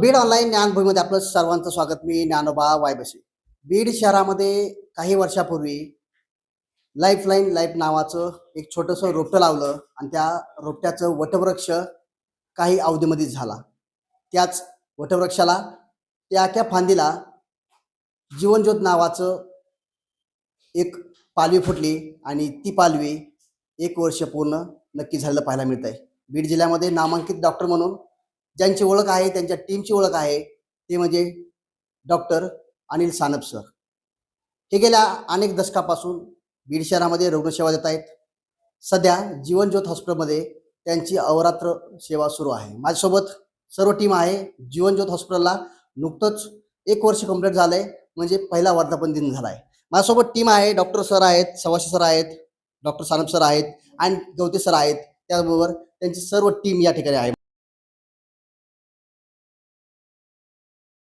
Beed online ज्ञानभूमीमध्ये आपलं सर्वांचं स्वागत. मी ज्ञानोबा वायबसे बीड शहरामध्ये काही वर्षापूर्वी लाईफलाईन लाईफ नावाचं एक छोटंसं रोपटं लावलं आणि त्या रोपट्याचं वटवृक्ष काही अवधीमध्ये झाला. त्याच वटवृक्षाला त्या त्या फांदीला जीवनज्योत नावाचं एक पालवी फुटली आणि ती पालवी एक वर्ष पूर्ण नक्की झालेलं पाहायला मिळत आहे बीड जिल्ह्यामध्ये नामांकित डॉक्टर म्हणून ज्यांची ओळख आहे त्यांच्या टीमची ओळख आहे ते म्हणजे डॉक्टर अनिल सानप सर हे गेल्या अनेक दशकापासून बीड शहरामध्ये रुग्णसेवा देत आहेत. सध्या जीवनज्योत हॉस्पिटलमध्ये त्यांची अवरात्र सेवा सुरू आहे. माझ्यासोबत सर्व टीम आहे. जीवनज्योत हॉस्पिटलला नुकतंच एक वर्ष कंप्लीट झालं आहे म्हणजे पहिला वर्धापन दिन झाला आहे माझ्यासोबत टीम आहे. डॉक्टर सर आहेत सवाशी सर आहेत डॉक्टर सानप सर आहेत आणि गवते सर आहेत. त्याचबरोबर त्यांची सर्व टीम या ठिकाणी आहे.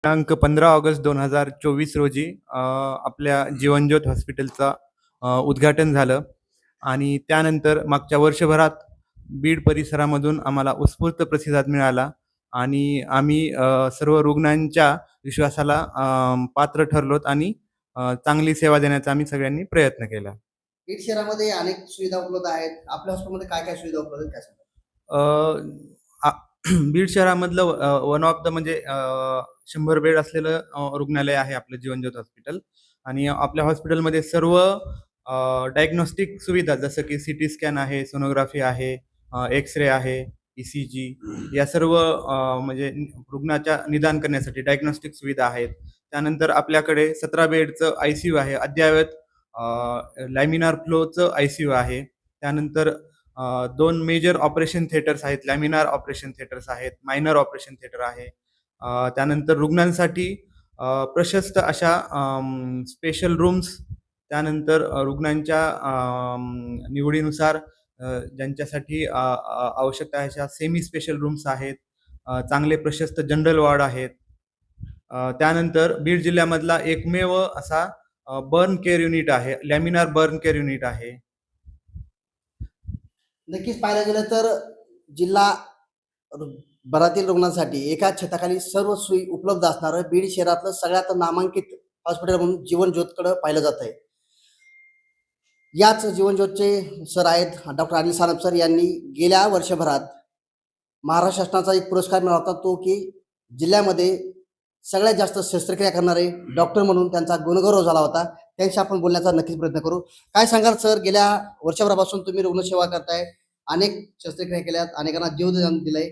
दिनांक पंधरा ऑगस्ट दोन हजार चोवीस रोजी आपल्या जीवनज्योत हॉस्पिटलचा उद्घाटन झालं. आणि त्यानंतर मागच्या वर्षभरात बीड परिसरामधून आम्हाला उत्स्फूर्त प्रतिसाद मिळाला. आणि आम्ही सर्व रुग्णांच्या विश्वासाला पात्र ठरलोत आणि चांगली सेवा देण्याचा आम्ही सगळ्यांनी प्रयत्न केला. बीड शहरामध्ये अनेक सुविधा उपलब्ध आहेत. आपल्या हॉस्पिटलमध्ये काय काय सुविधा उपलब्ध आहेत? काय सांगा बीड शहरामधलं वन ऑफ द म्हणजे शंभर बेड असलेलं रुग्णालय आहे आपलं जीवनज्योत हॉस्पिटल आणि आपल्या हॉस्पिटलमध्ये सर्व डायग्नोस्टिक सुविधा जसं की सी टी स्कॅन आहे सोनोग्राफी आहे एक्स रे आहे ई सी जी या सर्व म्हणजे रुग्णाच्या निदान करण्यासाठी डायग्नोस्टिक सुविधा आहेत. त्यानंतर आपल्याकडे सतरा बेडचं आय सी यू आहे. अद्ययावत लॅमिनार फ्लोचं आय सी यू आहे. त्यानंतर दोन मेजर ऑपरेशन थिएटर्स आहेत. लॅमिनार ऑपरेशन थिएटर्स आहेत. मायनर ऑपरेशन थिएटर आहे. त्यानंतर रुग्णांसाठी प्रशस्त अशा स्पेशल रूम्स त्यानंतर रुग्णांच्या निवडीनुसार ज्यांच्यासाठी आवश्यक आवश्यकता आहे अशा सेमी स्पेशल रूम्स आहेत चांगले प्रशस्त जनरल वॉर्ड आहेत. त्यानंतर बीड जिल्ह्यामधला एकमेव असा बर्न केअर युनिट आहे. लॅमिनार बर्न केअर युनिट आहे. नक्कीच पाहायला गेलं तर जिल्हा भरातील रुग्णांसाठी एका छताखाली सर्व सोयी उपलब्ध असणारं बीड शहरातलं सगळ्यात नामांकित हॉस्पिटल म्हणून जीवनज्योतकडे पाहिलं जात आहे. याच जीवनज्योतचे सर आहेत डॉक्टर अनिल सानप सर यांनी गेल्या वर्षभरात महाराष्ट्र शासनाचा एक पुरस्कार मिळाला होता तो की जिल्ह्यामध्ये सगळ्यात जास्त शस्त्रक्रिया करणारे डॉक्टर म्हणून त्यांचा गुणगौरव झाला होता. त्यांशी आपण बोलण्याचा नक्कीच प्रयत्न करू. काय सांगाल सर? गेल्या वर्षभरापासून तुम्ही रुग्णसेवा करताय. अनेक शस्त्रक्रिया केल्यात. अनेकांना जीवदान दिलंय.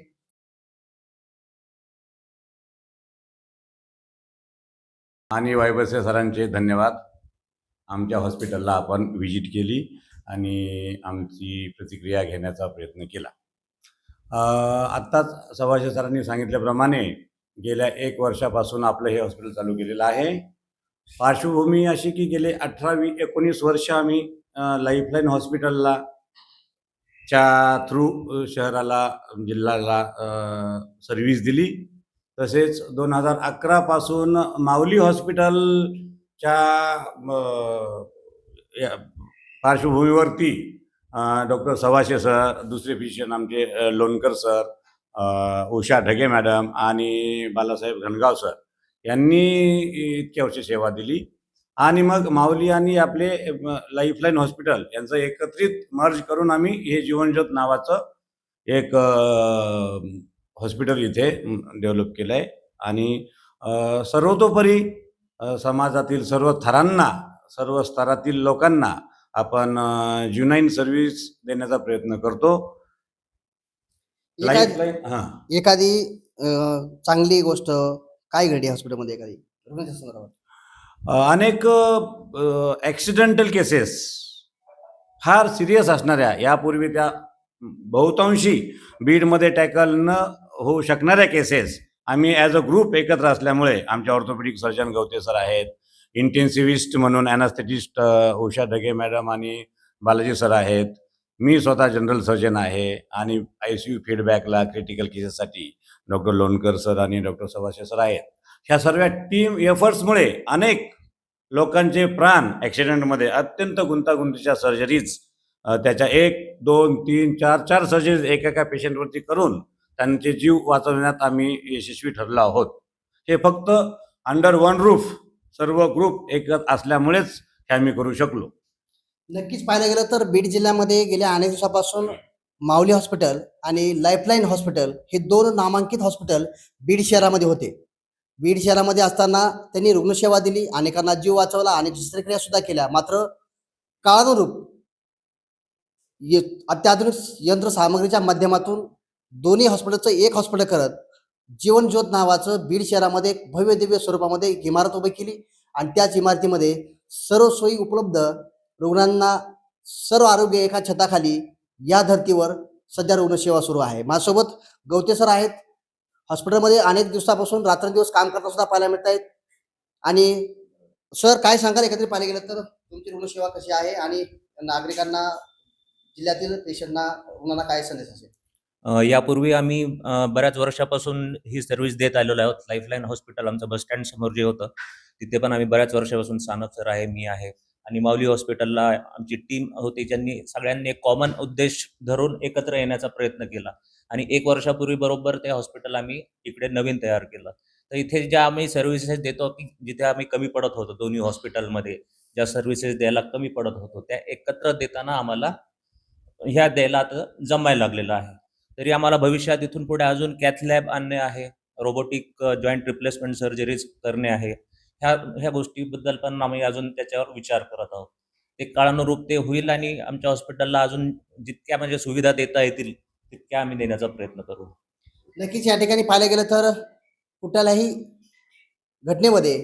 आणि वायबसे सरांचे धन्यवाद. आमच्या हॉस्पिटलला आपण व्हिजिट केली आणि आमची प्रतिक्रिया घेण्याचा प्रयत्न केला. आत्ताच सभाषे सरांनी सांगितल्याप्रमाणे गेल्या एक वर्षापासून आपलं हे हॉस्पिटल चालू केलेलं आहे. पार्श्वभूमी अशी की गेले अठरावी एकोणीस वर्ष आम्ही लाईफलाईन हॉस्पिटलला च्या थ्रू शहराला जिल्ह्याला सर्व्हिस दिली. तसेच दोन हजार अकरापासून माऊली हॉस्पिटलच्या पार्श्वभूमीवरती डॉक्टर सवाशे सर दुसरे फिजिशियन आमचे लोणकर सर उषा ढगे मॅडम आणि बालासाहेब घनगाव सर. यांनी इतकी वर्ष सेवा दिली. आणि मग माऊली आणि आपले लाईफलाईन हॉस्पिटल यांचं एकत्रित मर्ज करून आम्ही हे जीवनज्योत नावाचं एक हॉस्पिटल इथे डेव्हलप केलं आहे आणि सर्वतोपरी समाजातील सर्व थरांना सर्व स्तरातील लोकांना आपण ज्युनाईन सर्व्हिस देण्याचा प्रयत्न करतो. एखाद- हां. चांगली गोष्ट काय घडली हॉस्पिटलमध्ये एखादी? रुग्णाच्या संदर्भात. अनेक ॲक्सिडेंटल केसेस फार सिरियस असणाऱ्या यापूर्वी त्या बहुतांशी बीडमध्ये टॅकल न होऊ शकणाऱ्या केसेस आम्ही ॲज अ ग्रुप एकत्र असल्यामुळे आमचे ऑर्थोपेडिक सर्जन गवते सर आहेत. इंटेन्सिव्हिस्ट म्हणून ॲनास्थेटिस्ट उषा ढगे मॅडम आणि बालाजी सर आहेत. मी स्वतः जनरल सर्जन आहे आणि आय सी यू फीडबॅकला क्रिटिकल केसेससाठी डॉक्टर लोणकर सर आणि डॉक्टर सभाषे सर आहेत. ह्या सर्व टीम एफर्ट्समुळे अनेक लोकांचे प्राण ॲक्सिडेंटमध्ये अत्यंत गुंतागुंतीच्या सर्जरीज त्याच्या एक दोन तीन चार चार सर्जरीज एकेका पेशंटवरती करून त्यांचे जीव वाचवण्यात आम्ही यशस्वी ठरलो आहोत. हे फक्त अंडर वन रूफ सर्व ग्रुप एकत्र असल्यामुळेच हे आम्ही करू शकलो. नक्कीच पाहायला गेलं तर बीड जिल्ह्यामध्ये गेल्या अनेक दिवसापासून माऊली हॉस्पिटल आणि लाईफलाईन हॉस्पिटल हे दोन नामांकित हॉस्पिटल बीड शहरामध्ये होते. बीड शहरामध्ये असताना त्यांनी रुग्णसेवा दिली अनेकांना जीव वाचवला अनेक शस्त्रक्रिया सुद्धा केल्या. मात्र काळानुरूप य- अत्याधुनिक यंत्रसामग्रीच्या माध्यमातून दोन्ही हॉस्पिटलचं एक हॉस्पिटल करत जीवनज्योत नावाचं बीड शहरामध्ये एक भव्य दिव्य स्वरूपामध्ये एक इमारत उभी केली आणि त्याच इमारतीमध्ये सर्व सोयी उपलब्ध रुग्णांना सर्व आरोग्य एका छताखाली या धर्तीवर सध्या रुग्णसेवा सुरू आहे. माझ्यासोबत गवते सर आहेत. हॉस्पिटलमध्ये अनेक दिवसापासून रात्रंदिवस काम करता सुद्धा पाहायला मिळत आहेत. आणि सर काय सांगाल? एकत्रित पाहिलं गेलं तर तुमची रुग्णसेवा कशी आहे आणि नागरिकांना जिल्ह्यातील पेशंटना रुग्णांना काय संदेश असेल? यापूर्वी आम्ही बऱ्याच वर्षापासून ही सर्व्हिस देत आलेलो आहोत. लाईफलाईन हॉस्पिटल आमचं बस स्टँड समोर जे होतं तिथे पण आम्ही बऱ्याच वर्षापासून सानप सर आहे मी आहे. आणि माऊली हॉस्पिटलला आमची टीम होती ज्यांनी सगळ्यांनी एक कॉमन उद्देश धरून एकत्र येण्याचा प्रयत्न केला. आणि एक वर्षापूर्वी बरोबर ते हॉस्पिटल आम्ही इकडे नवीन तयार केलं. तर इथे ज्या आम्ही सर्व्हिसेस देतो की जिथे आम्ही कमी पडत होतो दोन्ही हॉस्पिटलमध्ये ज्या सर्व्हिसेस द्यायला कमी पडत होतो त्या एकत्र देताना आम्हाला ह्या द्यायला आता जमायला लागलेलं आहे. तरी आम्हाला भविष्यात इथून पुढे अजून कॅथ लॅब आणणे आहे रोबोटिक जॉईंट रिप्लेसमेंट सर्जरीज करणे आहे. ह्या ह्या गोष्टीबद्दल पण आम्ही अजून त्याच्यावर विचार करत आहोत. ते काळानुरूप ते होईल आणि आमच्या हॉस्पिटलला अजून जितक्या म्हणजे सुविधा देता येतील तितक्या आम्ही देण्याचा प्रयत्न करू. नक्कीच या ठिकाणी पाहायला गेलं तर कुठल्याही घटनेमध्ये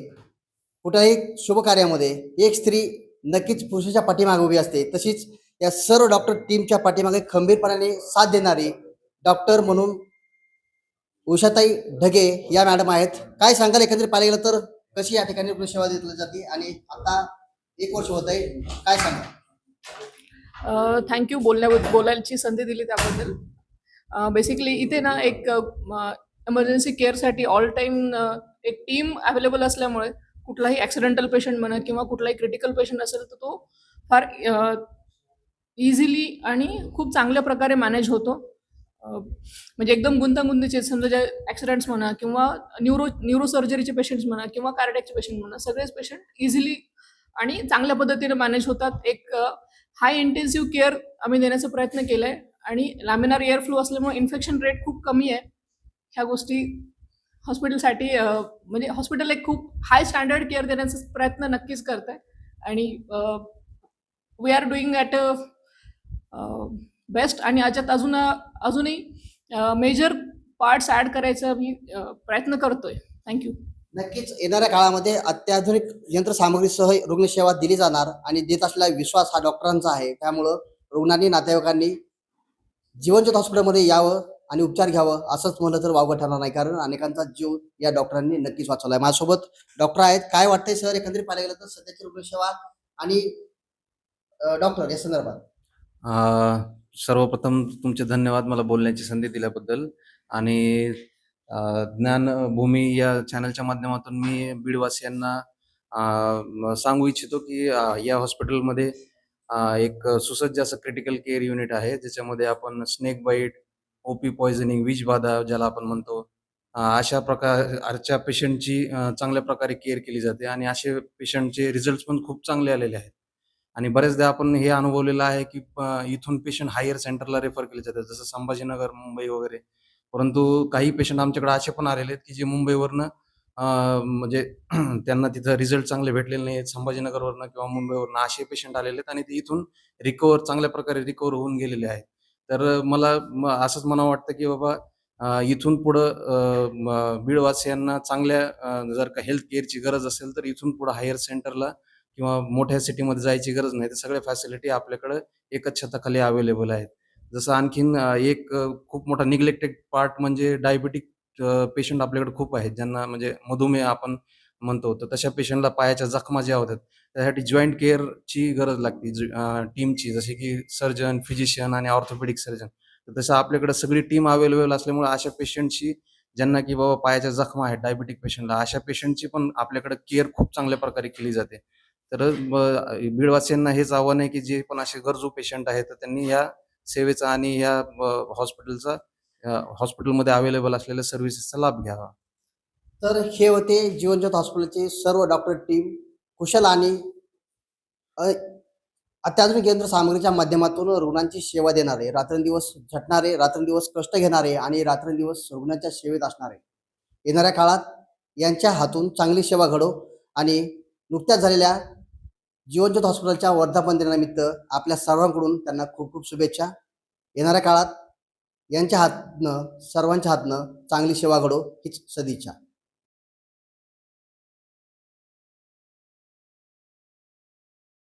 कुठल्याही शुभकार्यामध्ये एक स्त्री नक्कीच पुरुषाच्या पाठीमागे उभी असते. तशीच या सर्व डॉक्टर टीमच्या पाठीमागे खंबीरपणाने साथ देणारी डॉक्टर म्हणून उषाताई ढगे या मॅडम आहेत. काय सांगाल? एकंदरीत पाहिलं गेलं तर? कशी या ठिकाणी रुग्णसेवा दिली जाते आणि आता एक वर्ष होत आहे काय सांगा थँक्यू बोलण्या बोलायची संधी दिली त्याबद्दल. बेसिकली इथे ना एक एमर्जन्सी केअरसाठी ऑल टाईम एक टीम अवेलेबल असल्यामुळे कुठलाही ॲक्सिडेंटल पेशंट म्हणा किंवा कुठलाही क्रिटिकल पेशंट असेल तर तो फार इझिली आणि खूप चांगल्या प्रकारे मॅनेज होतो. म्हणजे एकदम गुंतागुंतीचे समजा ज्या ॲक्सिडेंट्स म्हणा किंवा न्यूरो न्यूरोसर्जरीचे पेशंट्स म्हणा किंवा कार्डॅकचे पेशंट म्हणा सगळेच पेशंट इझिली आणि चांगल्या पद्धतीने मॅनेज होतात. एक हाय इंटेन्सिव्ह केअर आम्ही देण्याचा प्रयत्न केला आहे आणि लॅमिनार एअर फ्लो असल्यामुळे इन्फेक्शन रेट खूप कमी आहे. ह्या गोष्टी हॉस्पिटलसाठी म्हणजे हॉस्पिटल एक खूप हाय स्टँडर्ड केअर देण्याचा प्रयत्न नक्कीच करत आहे आणि we are doing at a best आणि याच्यात अजून अजूनही मेजर पार्ट्स ॲड करायचा मी प्रयत्न करतोय. थँक्यू नक्कीच येणाऱ्या काळामध्ये अत्याधुनिक यंत्रसामग्रीसह रुग्णसेवा दिली जाणार आणि देत असलेला विश्वास हा डॉक्टरांचा आहे. त्यामुळं रुग्णांनी नातेवाईकांनी जीवनज्योत हॉस्पिटलमध्ये यावं आणि उपचार घ्यावं असंच म्हणलं तर वावगं ठरणार नाही. कारण अनेकांचा जीव या डॉक्टरांनी नक्कीच वाचवला आहे माझ्यासोबत डॉक्टर आहेत. काय वाटतंय सर? एकंदरीत पाहायला गेलं तर सध्याची रुग्णसेवा आणि डॉक्टर या संदर्भात. अ, सर्वप्रथम तुमचे धन्यवाद मला बोलण्याची संधी दिल्याबद्दल. आणि ज्ञानभूमी या चॅनलच्या माध्यमातून मी बीडवासियांना सांगू इच्छितो की या हॉस्पिटलमध्ये एक सुसज्ज असं क्रिटिकल केअर युनिट आहे ज्याच्यामध्ये आपण स्नेक बाईट ओपी पॉयझनिंग विषबाधा ज्याला आपण म्हणतो अशा प्रकारच्या पेशंटची चांगल्या प्रकारे केअर केली जाते. आणि असे पेशंटचे रिझल्ट पण खूप चांगले आलेले आहेत. आणि बरेचदा आपण हे अनुभवलेलं आहे की इथून पेशंट हायर सेंटरला रेफर केले जातात. जसं संभाजीनगर मुंबई वगैरे. परंतु काही पेशंट आमच्याकडे असे पण आलेले आहेत की जे मुंबईवरनं म्हणजे त्यांना तिथं रिझल्ट चांगले भेटलेले नाहीत संभाजीनगरवरनं किंवा मुंबईवरनं असे पेशंट आलेले आहेत आणि ते इथून रिकवर चांगल्या प्रकारे रिकवर होऊन गेलेले आहेत. तर मला असंच म्हणावं वाटतं की बाबा इथून पुढं बीडवासियांना चांगल्या जर का हेल्थ केअरची गरज असेल तर इथून पुढं हायर सेंटरला किंवा मोठ्या सिटीमध्ये जायची गरज नाही तर सगळ्या फॅसिलिटी आपल्याकडे एकच छताखाली अवेलेबल आहेत. जसं आणखीन एक खूप मोठा निग्लेक्टेड पार्ट म्हणजे डायबिटिक पेशंट आपल्याकडे खूप आहेत ज्यांना म्हणजे मधुमेह आपण म्हणतो. तर तशा पेशंटला पायाच्या जखमा ज्या होतात त्यासाठी जॉईंट केअरची गरज लागते टीमची जसे की सर्जन फिजिशियन आणि ऑर्थोपेडिक सर्जन तर तसं आपल्याकडे सगळी टीम अवेलेबल असल्यामुळे अशा पेशंटची ज्यांना की बाबा पायाच्या जखमा आहेत डायबेटिक पेशंटला अशा पेशंटची पण आपल्याकडे केअर खूप चांगल्या प्रकारे केली जाते. तर बीडवासियांना हेच आव्हान आहे की जे पण असे गरजू पेशंट आहेत तर त्यांनी या सेवेचा आणि या हॉस्पिटलचा हॉस्पिटलमध्ये अवेलेबल असलेल्या सर्व्हिसेसचा लाभ घ्यावा. तर हे होते जीवनज्योत हॉस्पिटलचे सर्व डॉक्टर टीम कुशल आणि अत्याधुनिक यंत्र सामग्रीच्या माध्यमातून रुग्णांची सेवा देणारे रात्रंदिवस झटणारे रात्रंदिवस कष्ट घेणारे आणि रात्रंदिवस रुग्णांच्या सेवेत असणारे. येणाऱ्या काळात यांच्या हातून चांगली सेवा घडो आणि नुकत्याच झालेल्या जीवनज्योत हॉस्पिटलच्या वर्धापन दिनानिमित्त आपल्या सर्वांकडून त्यांना खूप खूप शुभेच्छा. येणाऱ्या काळात यांच्या हातनं सर्वांच्या हातनं चांगली सेवा घडो हीच सदिच्छा.